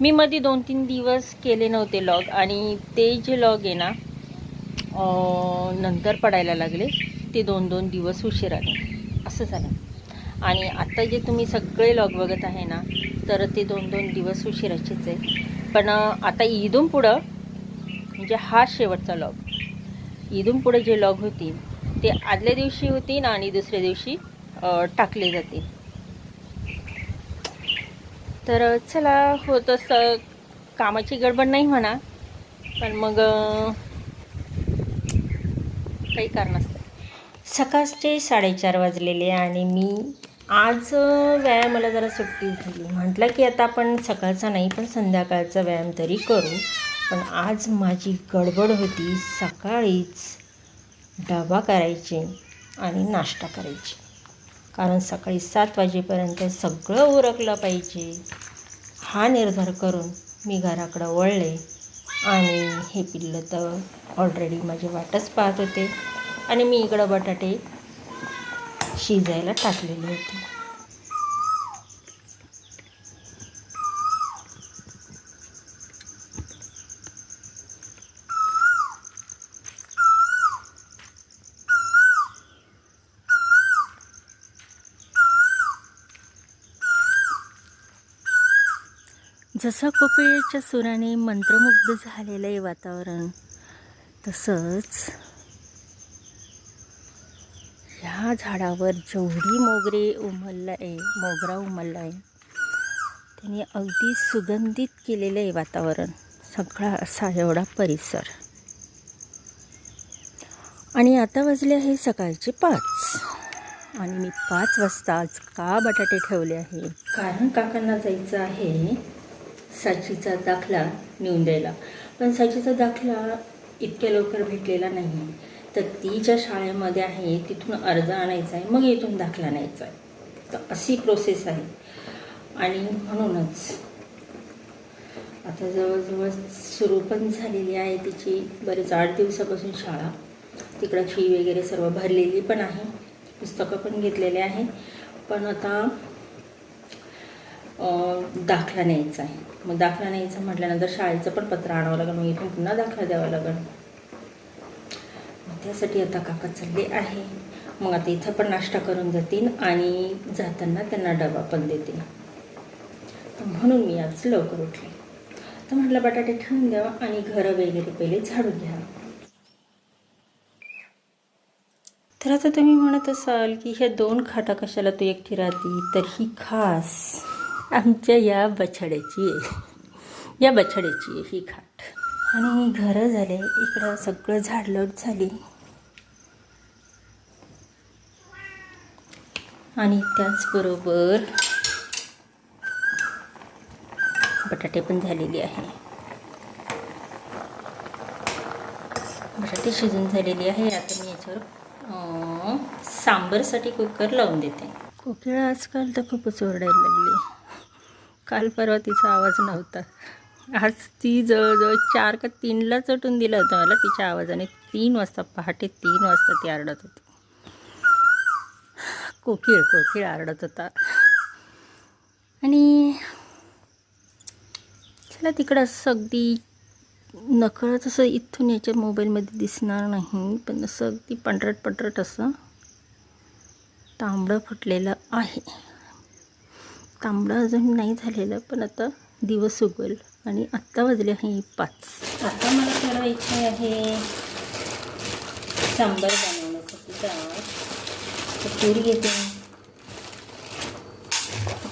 मी मध्ये दोन तीन दिवस केले नव्हते लॉग आणि ते जे लॉग आहे ना नंतर पडायला लागले. ते दोन दोन दिवस उशिराने. असं झालं. आणि आता जे तुम्ही सगळे लॉग बघत आहे ना तर ते दोन दोन दिवस उशिराचेच आहे. पण आता ईदून पुढं म्हणजे हा शेवटचा लॉग ईदून पुढं जे लॉग होतील ते आदल्या दिवशी होतील आणि दुसऱ्या दिवशी टाकले जातील तर चला होत असं कामाची गडबड नाही म्हणा पण मग काही कारण असतं सकाळचे साडेचार वाजलेले आणि मी आज व्यायाम व्यायामाला जरा सुट्टी झाली म्हटलं की आता आपण सकाळचा नाही पण संध्याकाळचा व्यायाम तरी करू. पण आज माझी गडबड होती सकाळीच डबा करायची आणि नाश्ता करायची. कारण सकाळी सात वाजेपर्यंत सगळं उरकलं पाहिजे. हा निर्धार करून मी घराकडं वळले आणि हे पिल्लं तर ऑलरेडी माझी वाटच पाहत होते. आणि मी इकडं बटाटे शिजायला टाकलेले होते. जसं कोकिळेच्या सुराने मंत्रमुग्ध झालेलं आहे वातावरण तसंच ह्या झाडावर जेवढी मोगरे उमललं आहे मोगरा उमलला आहे त्याने अगदी सुगंधित केलेलं आहे वातावरण. सगळा असा एवढा परिसर. आणि आता वाजले आहे सकाळचे पाच. आणि मी पाच वाजता आज का बटाटे ठेवले आहे? कारण काकांना जायचं आहे साचीचा दाखला नेऊन द्यायला. पण साचीचा दाखला इतक्या लवकर भेटलेला नाही. तर ती ज्या शाळेमध्ये आहे तिथून अर्ज आणायचा आहे मग इथून दाखला आणायचा आहे. तर अशी प्रोसेस आहे. आणि म्हणूनच आता जवळजवळ सुरू पण झालेली आहे तिची बरेच आठ दिवसापासून शाळा. तिकडं फी वगैरे सर्व भरलेली पण आहे. पुस्तकं पण घेतलेले आहे पण आता दाखला न्यायचा आहे. मग दाखला न्यायचा म्हटल्यानंतर शाळेचं पण पत्र आणावं लागेल मग इथून पुन्हा दाखला द्यावा लागेल. मग त्यासाठी आता काका चालले आहे. मग आता इथं पण नाश्ता करून जातील आणि जाताना त्यांना डबा पण देतील. तर म्हणून मी आज लवकर उठले. तर म्हटलं बटाटे ठेवून द्यावा आणि घरं वगैरे पहिले झाडून घ्या तर आता तुम्ही म्हणत असाल की ह्या दोन खाटा कशाला तू एकटी राहती? तर ही खास. आमच्या या बछड्याची आहे. या बछड्याची आहे ही खाट. आणि घरं झाले इकडं सगळं झाडलोट झाली. आणि त्याचबरोबर बटाटे पण झालेले आहे. बटाटे शिजून झालेली आहे. आता मी याच्यावर सांबरसाठी कुकर लावून देते. कुकर आजकाल तर खूपच ओरडायला लागली. काल परवा तिचा आवाज नव्हता. आज ती जवळजवळ चार का तीनला चटून दिलं होतं मला तिच्या आवाजाने. तीन वाजता पहाटे तीन वाजता ती आरडत होती. कोकिळ कोकिळ आरडत होता. आणि चला तिकडं असं अगदी नकळत असं इथून याच्या मोबाईलमध्ये दिसणार नाही पण असं अगदी पंढरट पंढरट असं तांबडं फुटलेलं आहे. तांबडं अजून नाही झालेलं पण आता दिवस उगवेल आणि आत्ता वाजले आहे पाच. आता मला करायचे आहे सांबार बनवण्यासाठी तर पूर घेते.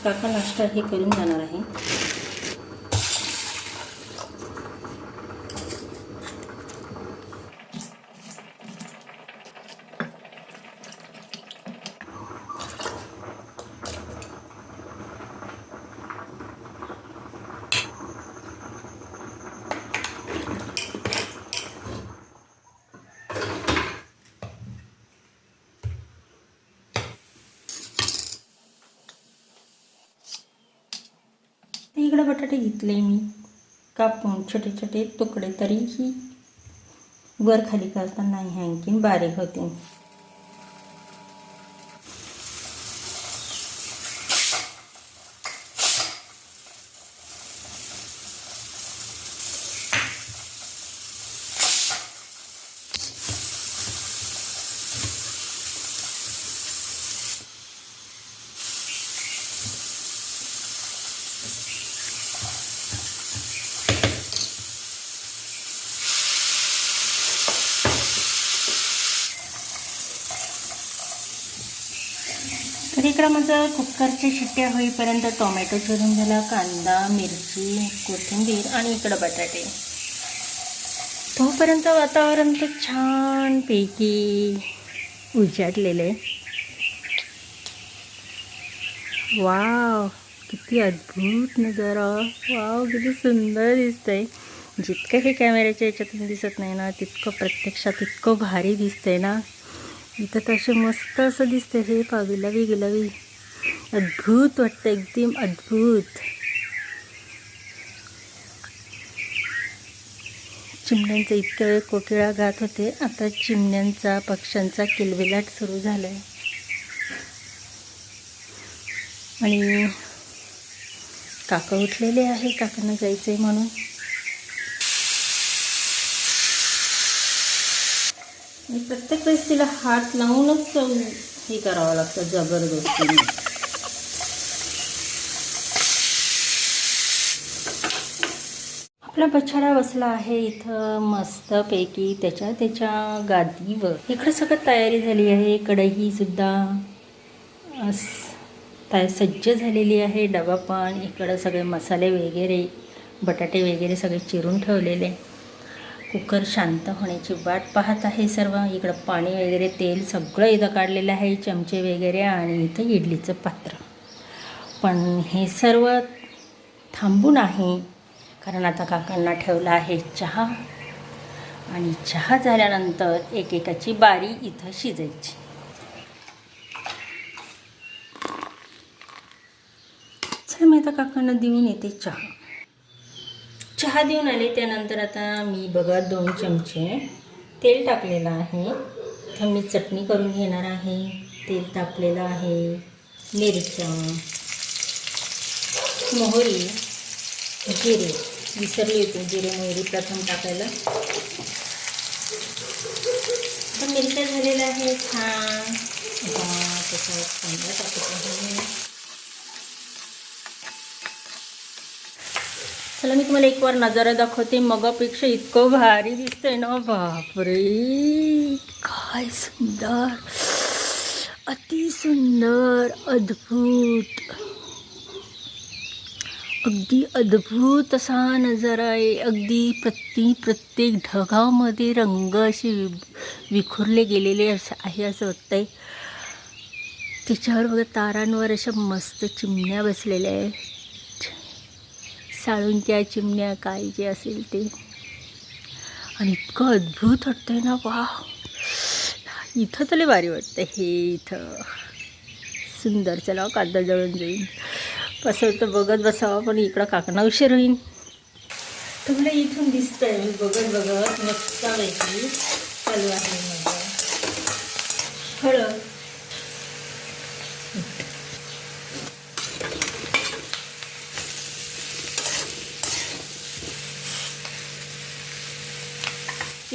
काका नाश्ता हे करून जाणार आहे ते इकडे बटाटे घेतले मी कापून छोटे छोटे तुकडे तरीही वर खाली करताना हँकिंग बारीक होते. इकडं माझं कुकरच्या शिट्ट्या होईपर्यंत टोमॅटो चिरून झाला कांदा मिरची कोथिंबीर आणि इकडं बटाटे. तोपर्यंत वातावरण तर छानपैकी उजाडलेलं आहे. वाव किती अद्भुत नजारा. वाव किती सुंदर दिसतंय. जितकं हे कॅमेऱ्याच्या याच्यातून दिसत नाही ना तितकं प्रत्यक्षात इतकं भारी दिसतंय ना. इथं तर मस्त असं दिसते हे पा गुलाबी गुलाबी. अद्भुत वाटतं एकदम अद्भुत. चिमण्यांचा इतक्या वेळ कोकिळा गात होते आता चिमण्यांचा पक्ष्यांचा किलबिलाट सुरू झाला आहे आणि काका उठलेले आहे काकांना जायचं आहे म्हणून. आणि प्रत्येक वेळेस तिला हात लावूनच हे करावं लागतं जबरदस्तीने. आपला बछाडा बसला आहे इथं मस्तपैकी त्याच्या त्याच्या गादीवर. इकडं सगळं तयारी झाली आहे कढई सुद्धा तया सज्ज झालेली आहे डबा पण इकडं सगळे मसाले वगैरे बटाटे वगैरे सगळे चिरून ठेवलेले. कुकर शांत होण्याची वाट पाहत आहे सर्व. इकडं पाणी वगैरे तेल सगळं इथं काढलेलं आहे चमचे वगैरे आणि इथं इडलीचं पात्र. पण हे सर्व थांबून आहे कारण आता काकांना ठेवला आहे चहा. आणि चहा झाल्यानंतर एकेकाची बारी इथं शिजायची. चल मी आता काकांना देऊन येते चहा. चहा देऊन आले त्यानंतर आता मी बघा दोन चमचे तेल टाकलेलं आहे. तर मी चटणी करून घेणार आहे. तेल टाकलेलं आहे. मिरच्या मोहरी जिरे. विसरली होती जिरे मोहरी प्रथम टाकायला. तर मिरच्या झालेल्या आहे छान. त्याच्यावर कांदा टाकत आहे. चला मी तुम्हाला एक वार नजारा दाखवते. मगापेक्षा इतकं भारी दिसतंय ना बापरे. काय सुंदर. अति सुंदर अद्भुत. अगदी अद्भुत असा नजारा आहे. अगदी प्रति प्रत्येक ढगामध्ये रंग असे वि- विखुरले गेलेले असं आहे असं वाटतंय. त्याच्यावर बघा तारांवर अशा मस्त चिमण्या बसलेल्या आहेत. साळूंच्या चिमण्या काय जे असेल ते. आणि इतकं अद्भुत वाटतंय ना वा इथं तरी भारी वाटतं हे इथं. सुंदर चला हो, कांदा जळून जाईल कसं तर बघत बसावं पण इकडं काकणा उशीर होईल तुम्हाला इथून दिसतंय मी बघत बघत मस्त पैकी चालू आहे माझं. हळद.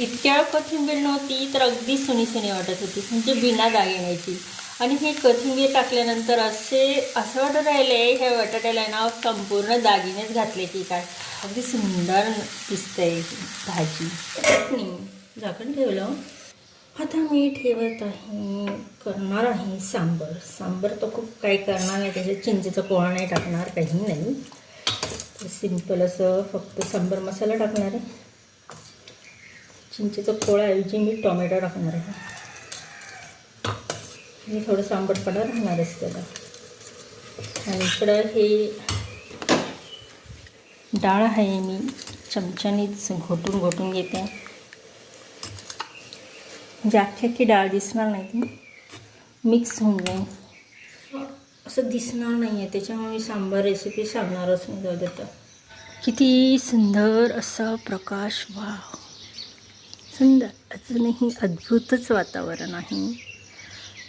इतक्या कोथिंबीर नव्हती तर अगदी सुनी सुनी वाटत होती. म्हणजे बिना दागिन्याची आणि हे कोथिंबीर टाकल्यानंतर असे असं वाटत राहिले ह्या बटाट्याला ना संपूर्ण दागिनेच घातले की काय. अगदी सुंदर दिसतंय भाजी. चटणी झाकण ठेवलं. आता मी ठेवत आहे करणार आहे सांबर. सांबर तर खूप काही करणार नाही त्याच्यात चिंचेचा पोळा नाही टाकणार काही नाही. सिंपल असं फक्त सांबर मसाला टाकणार आहे. चिंचेचा पोळाऐवजी मी टोमॅटो टाकणार आहे. मी थोडंसं आंबटपणा राहणारच त्याला. आणि इकडं हे डाळ आहे मी चमच्यानीच घोटून घोटून घेते. म्हणजे अख्खी अख्खी डाळ दिसणार नाही ती. मिक्स होऊन जाईल. असं दिसणार नाही आहे त्याच्यामुळे मी सांबार रेसिपी सांगणारच नाही जाऊ देतं. किती सुंदर असा प्रकाश. वा सुंदर. अजूनही अद्भुतच वातावरण आहे.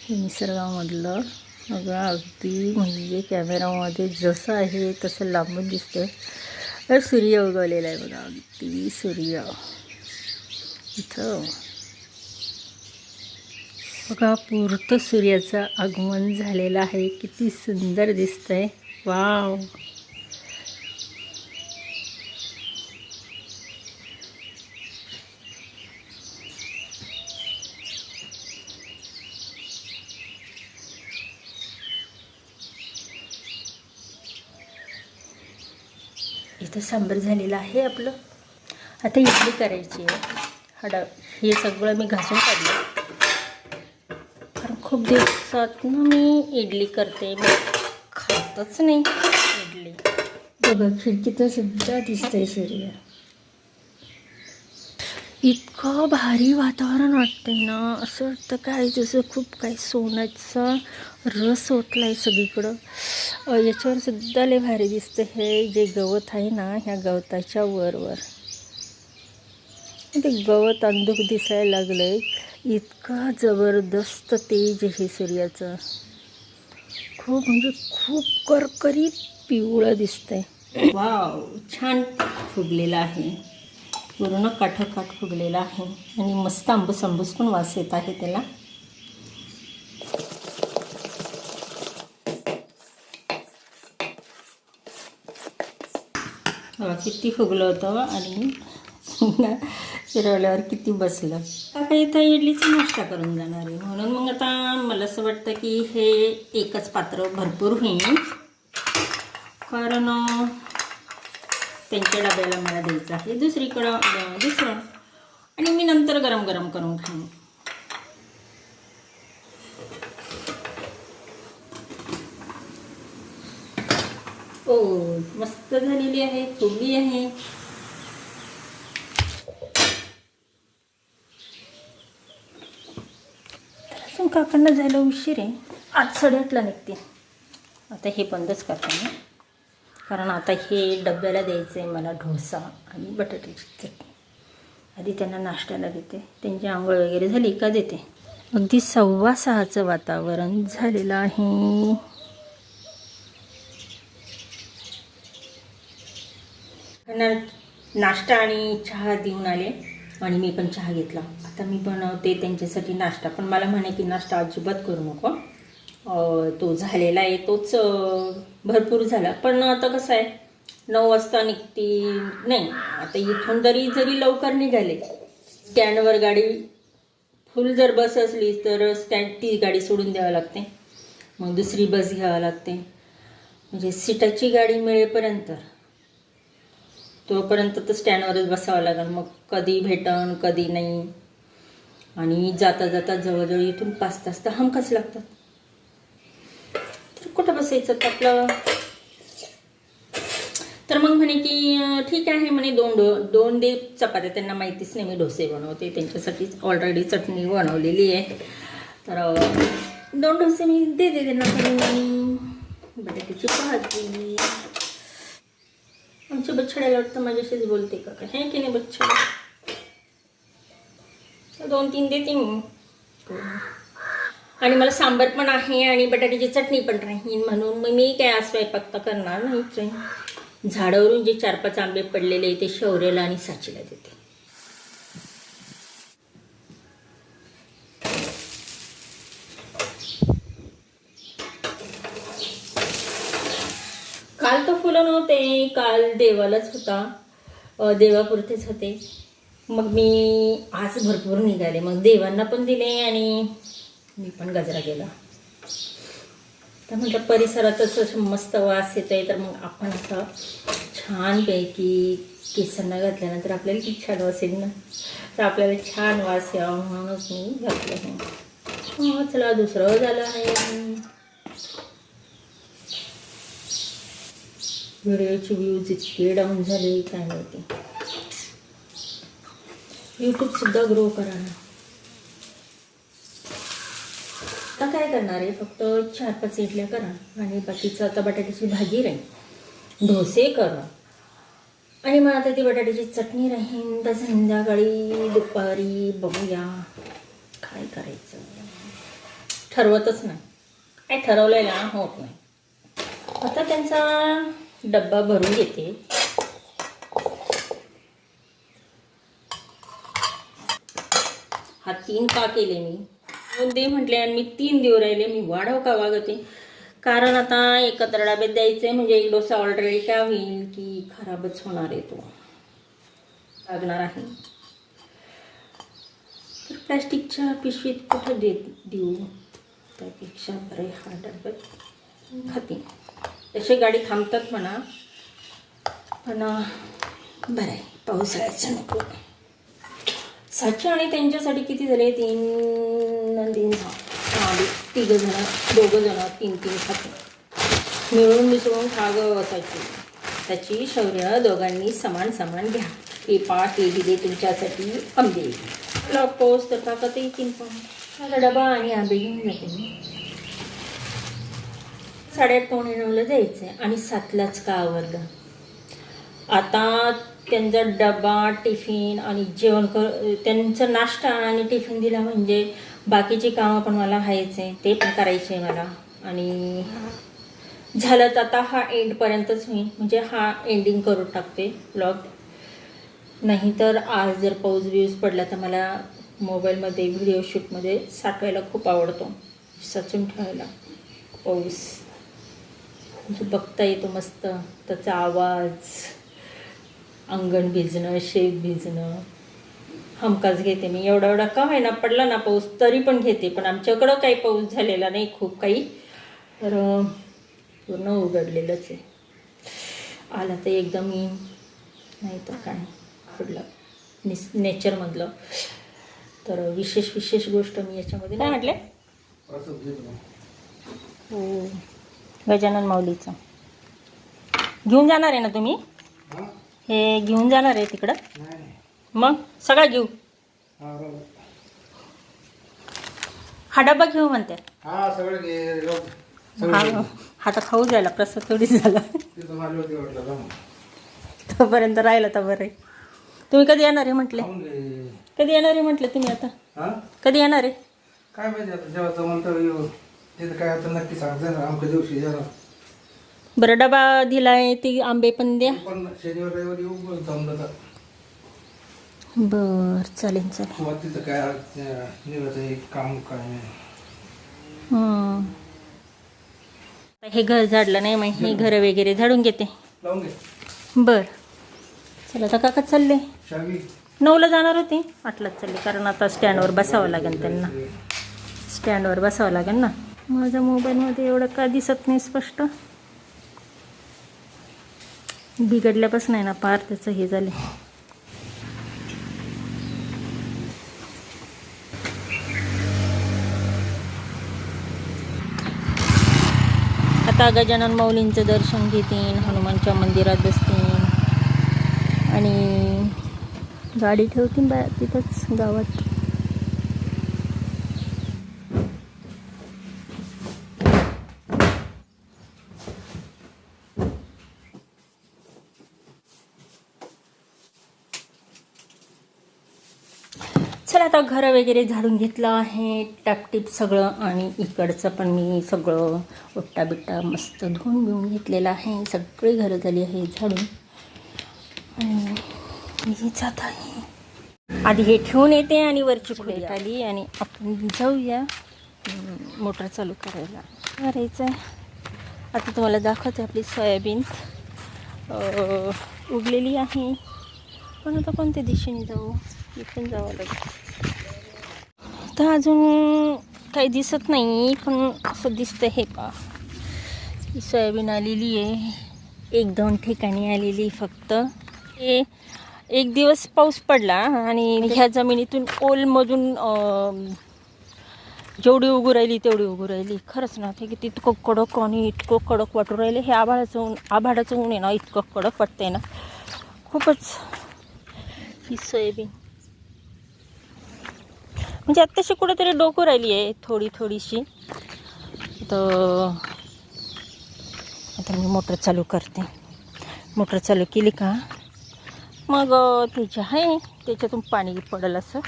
हे निसर्गामधलं. सगळं अगदी म्हणजे कॅमेरामध्ये जसं आहे तसं लांबून दिसतं तर सूर्य उगवलेला आहे बघा. अगदी सूर्य. इथं. बघा पुरतं सूर्याचं आगमन झालेलं आहे. किती सुंदर दिसतंय. वाव. इथं सांबर झालेलं आहे आपलं. आता इडली करायची आहे. हडा हे सगळं मी घासून काढलं. कारण खूप दिवसात ना मी इडली करते. मी खातच नाही इडली. बघा खिडकीतून सुद्धा दिसतंय सूर्य. इतकं भारी वातावरण वाटतंय ना. असं वाटतं काय जसं खूप काही सोन्याचा रस ओतला आहे सगळीकडं याच्यावर सुद्धा लय भारी दिसतं हे जे गवत आहे ना ह्या गवताच्या वरवर. ते गवत अंधुक दिसायला लागलंय. इतका जबरदस्त तेज हे सूर्याचं. खूप म्हणजे खूप करकरीत पिवळं दिसतंय. वाव छान फुगलेलं आहे. पूर्ण काठोकाठ फुगलेला आहे. आणि मस्त आंबूस आंबूस पण वास येत आहे त्याला. किती फुगलं होतं आणि फिरवल्यावर किती बसलं. आता इथं इडलीचा नाश्ता करून जाणार आहे. म्हणून मग आता मला असं वाटतं की हे एकच पात्र भरपूर होईल. कारण त्यांच्या डब्याला मला द्यायचं आहे. दुसरीकडं दुसरं. आणि मी नंतर गरम गरम करून खाईन. ओ मस्त झालेली आहे फुगली आहे. काकांना जायला उशीर आहे. आज साडेआठला निघते. आता हे बंदच करते मी. कारण आता हे डब्याला द्यायचं आहे मला डोसा आणि बटाट्याची चटणी. आधी त्यांना नाश्त्याला देते. त्यांची आंघोळ वगैरे झाली का देते. अगदी सव्वा सहाचं वातावरण झालेलं आहे. त्यांना नाश्ता आणि चहा देऊन आले आणि मी पण चहा घेतला. आता मी बनवते त्यांच्यासाठी नाश्ता पण मला म्हणे की नाश्ता अजिबात करू नको. तो झालेला आहे तोच भरपूर झाला. पण आता कसं आहे नऊ वाजता निघती नाही आता इथून जरी जरी लवकर निघाले स्टँडवर गाडी फुल जर बस असली तर स्टँड ती गाडी सोडून द्यावं लागते. मग दुसरी बस घ्यावं लागते. म्हणजे सीटाची गाडी मिळेपर्यंत तोपर्यंत तर स्टँडवरच बसावं लागेल. मग कधी भेटन कधी नाही. आणि जाता जाता जवळजवळ इथून पाच तास तर हमखास लागतात. कुठं बसायचं आपलं तर मग म्हणे की ठीक आहे म्हणे दोन डो दोन दे चपात्या त्यांना माहितीच नाही मी डोसे बनवते त्यांच्यासाठीच ऑलरेडी चटणी बनवलेली आहे. तर दोन डोसे मी देते त्यांना बटाट्याची भाजी. आमच्या बच्छड्याला वाटतं माझ्याशीच बोलते का? काय हे की नाही बच्छडा दोन तीन देते मी. आणि मला सांबर पण आहे आणि बटाट्याची चटणी पण राहील म्हणून मग मी काय आज स्वयंपाक तर करणार नाहीच आहे झाडावरून जे चार पाच आंबे पडलेले आहे ते शौर्याला आणि साचीला देते. काल तर फुलं नव्हते काल देवालाच होता. देवापुरतेच होते. मग मी आज भरपूर निघाले. मग देवांना पण दिले आणि मी पण गजरा केला तर म्हटलं परिसरातच असं मस्त वास येतोय तर मग आपण असं छानपैकी केसांना घातल्यानंतर आपल्याला किती छान वास येईल ना. तर आपल्याला छान वास यावा म्हणूनच मी घातलं हा. चला दुसरं झालं आहे. व्हिडिओचे व्ह्यूज इतके डाऊन झाले काय माहिती. यूट्यूबसुद्धा ग्रो करा ना. आता काय करणार आहे? फक्त चार पाच इडल्या करा आणि बाकीचं आता बटाट्याची भाजी राहील. डोसे करा. आणि मग आता ती बटाट्याची चटणी राहील. तर संध्याकाळी दुपारी बघूया काय करायचं. ठरवतच नाही. काय ठरवलं ना होत नाही. आता त्यांचा डब्बा भरून घेते. हा तीन का केले मी? दे म्हटले आणि मी तीन देऊ राहिले मी वाढव का वागते? कारण आता एकत्र डब्यात द्यायचे म्हणजे एक डोसा ऑलरेडी काय होईल की खराबच होणार आहे तो. लागणार आहे. तर प्लॅस्टिकच्या पिशवीत कुठं देत देऊ? त्यापेक्षा बरे हा डब्यात खाते. तसे गाडी थांबतात म्हणा. पण बरं आहे. पावसाळ्याचं नको. सातशे आणि त्यांच्यासाठी किती झाले? तीन जण तीन खा हा तिघं जण दोघं जण तीन तीन खाते मिळून मिसळून खा गं असायची. त्याची शौर्य दोघांनी समान समान घ्या. हे पा हे दिले तुमच्यासाठी आंबे तुला पाऊस तर टाकत तीन पण डबा आणि आंबे घेऊन जाते मी. साडेआठ पावणे नऊला जायचं? आहे आणि सातलाच का आवरलं? आता त्यांचा डबा टिफिन आणि जेवण कर त्यांचा नाश्ता आणि टिफिन दिला म्हणजे बाकीची कामं पण मला व्हायचे ते पण करायचे मला. आणि झालं तर आता हा एंडपर्यंतच मी म्हणजे हा एंडिंग करून टाकते ब्लॉग नाही तर आज जर पाऊस बिऊस पडला तर मला मोबाईलमध्ये व्हिडिओ शूटमध्ये साठवायला खूप आवडतो. सचून ठेवायला. पाऊस. म्हणजे बघता येतो मस्त. त्याचा आवाज. अंगण भिजणं शेत भिजणं. हमखास घेते मी. एवढा एवढा का ना पडला ना पाऊस तरी पण घेते. पण आमच्याकडं काही पाऊस झालेला नाही खूप काही. तर पूर्ण उघडलेलंच आहे. आला तर एकदम येईन. नाही तर काय. पडलं निस नेचरमधलं तर विशेष विशेष गोष्ट मी याच्यामध्ये काय म्हटले. हो. गजानन माऊलीचं. घेऊन जाणार आहे ना तुम्ही? हे? घेऊन जाणार आहे तिकडं? मग सगळं घेऊ हा डबा घेऊ म्हणते. हा सगळं घे लोक हा हा. खाऊ जायला प्रसाद थोडीच झाला. तिथं मला होती वाटलं जाऊन तोपर्यंत राहिलं तर बरं आहे. तुम्ही कधी येणार आहे म्हटले? खाऊन घे. कधी येणार आहे म्हटलं तुम्ही आता? हा? कधी येणार आहे? काय माहिती आता जेव्हा म्हणतो येऊ. तिथं काय आता नक्की सांगते ना आमच्या दिवशी जरा बरं डबा दिलाय ती आंबे पण द्या. पण शनिवार रविवार येऊ पण जमलं तर बर चालेल चालेल. किंवा तिथं काय निघत आहे? काम काय नाही हम्म. हे घर झाडलं नाही मग हे घर वगैरे झाडून घेते. लावून घे. बर. चला आता काका चालले. शावी नऊला जाणार होते. आठलाच चालले कारण आता स्टँडवर बसावं लागेल त्यांना. स्टँडवर बसावं लागेल ना. माझ्या मोबाईलमध्ये एवढं का दिसत नाही स्पष्ट? बिघडल्यापासून आहे ना पार त्याचं हे झालं माता गजानन माऊलींचं दर्शन घेतील हनुमानच्या मंदिरात बसतील आणि गाडी ठेवतील बा तिथंच गावात. आता घर वगैरे झाडून घेतलं आहे टापटीप सगळं आणि इकडचं पण मी सगळं ओट्टा बिट्टा मस्त धुवून बिवून घेतलेलं आहे. सगळी घरं झाली आहे झाडून. आणि मी जात आहे. आधी हे ठेवून येते आणि वरची खोली आली आणि आपण जाऊया. मोटर चालू करायला करायचं आहे आता तुम्हाला दाखवते आपली सोयाबीन. उगलेली आहे. पण आता कोणत्या दिशेने जाऊ? इथून जावं लागेल. तर अजून काही दिसत नाही पण असं दिसतं हे पा ही सोयाबीन आलेली आहे. एक दोन ठिकाणी आलेली फक्त. हे एक दिवस पाऊस पडला आणि ह्या जमिनीतून ओलमधून जेवढी उगू राहिली तेवढी उगू राहिली. खरंच ना ते किती इतकं कडक आणि इतकं कडक वाटू राहिले. हे आभाळाचं ऊन आभाळाचं ऊन आहे ना इतकं कडक वाटतंय ना. खूपच ही सोयाबीन. म्हणजे आत्ताशी कुठेतरी डोकं राहिली आहे थोडी थोडीशी. तर आता मी मोटर चालू करते. मोटर चालू केली का? मग अं, त्याची आहे. त्याच्यातून पाणी पडेल असं.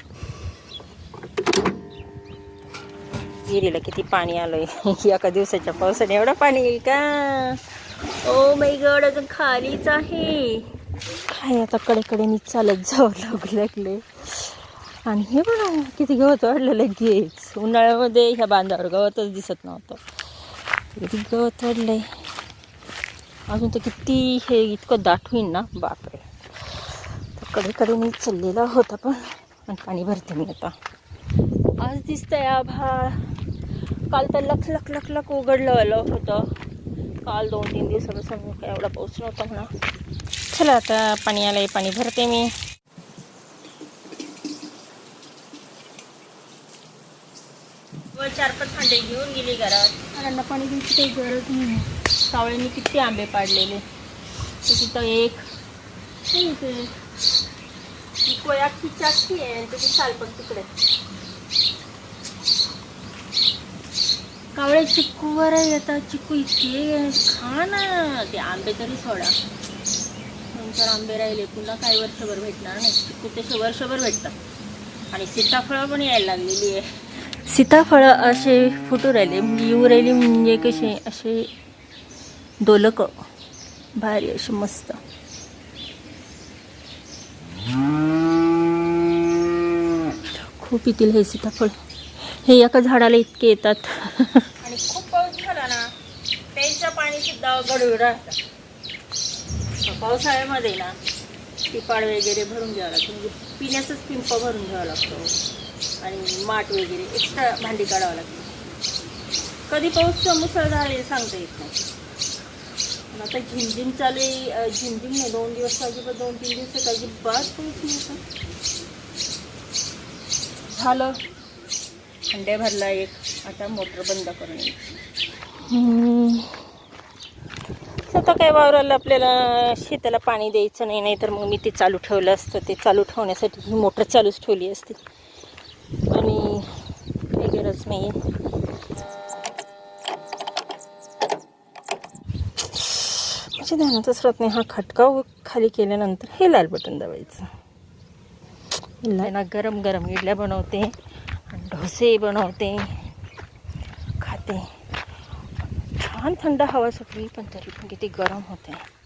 विहिरीला किती पाणी आलं आहे एका दिवसाच्या पावसाने एवढं पाणी येईल का? ओ माय गड अजून खालीच आहे. काय आता कडेकडे मी चालत जावं लागू लागले आणि हे बघा किती गवत वाढलं लगेच उन्हाळ्यामध्ये ह्या बांधावर गवतच दिसत नव्हतं. किती गवत वाढलंय. अजून तर किती हे इतकं दाट होईन ना? बापरे. तर कडेकडेनी चाललेला होता पण आणि पाणी भरते मी आता. आज दिसतंय आभाळ. काल तर लख लख लख लख उघडलं आलं होतं. काल दोन तीन दिवसापासून काय एवढा पाऊस नव्हता म्हणा. चला आता पाणी आलंय पाणी भरते मी व चार पाच भांडे घेऊन गेली घरात. मुलांना पाणी द्यायची काही गरज नाही सावळ्यांनी किती आंबे पाडलेले. तर तिथं एक ती कोयाची चाकी आहे आणि त्याची सालपण तिकडे. कावळे चिक्कूवर येतात. चिक्कू इतके खा ना ते आंबे तरी सोडा. नंतर आंबे राहिले. पुन्हा काही वर्षभर भेटणार नाही. चिक्कू तसे वर्षभर भेटतात. आणि सीताफळं पण यायला लागलेली आहे. सीताफळं असे फुटू राहिले म्हणजे येऊ राहिली म्हणजे कसे असे दोलक भारी असे मस्त. खूप येतील हे सीताफळ. हे एका झाडाला इतके येतात. आणि खूप पाऊस झाला ना त्यांचं पाणी सुद्धा गडूळ राहतं पावसाळ्यामध्ये ना पिपाळ वगैरे भरून घ्यावं लागतं. म्हणजे पिण्याचंच पिंप भरून घ्यावं लागतं. आणि माठ वगैरे एक्स्ट्रा भांडी काढावं लागतं. कधी पाऊस मुसळधार आहे सांगता येत नाही. आता झिमझिम चालू आहे झिमझिम नाही दोन दिवस अजिबात दोन तीन दिवस अजिबात पाऊस नाही होता. झालं. अंडे भरला एक आता मोटर बंद करून आता काय वावराला आपल्याला शेताला पाणी द्यायचं नाही नाही तर मग मी ते चालू ठेवलं असतं. ते चालू ठेवण्यासाठी ही मोटर चालूच ठेवली असते. आणि काही गरज नाही. माझ्या ध्यानातच राहत नाही. हा खटका खाली केल्यानंतर हे लाल बटन दाबायचं. हिला ना गरम गरम इडल्या बनवते डोसे बनवते. खाते. छान थंड हवा सुटली पण तरी पण किती गरम होते.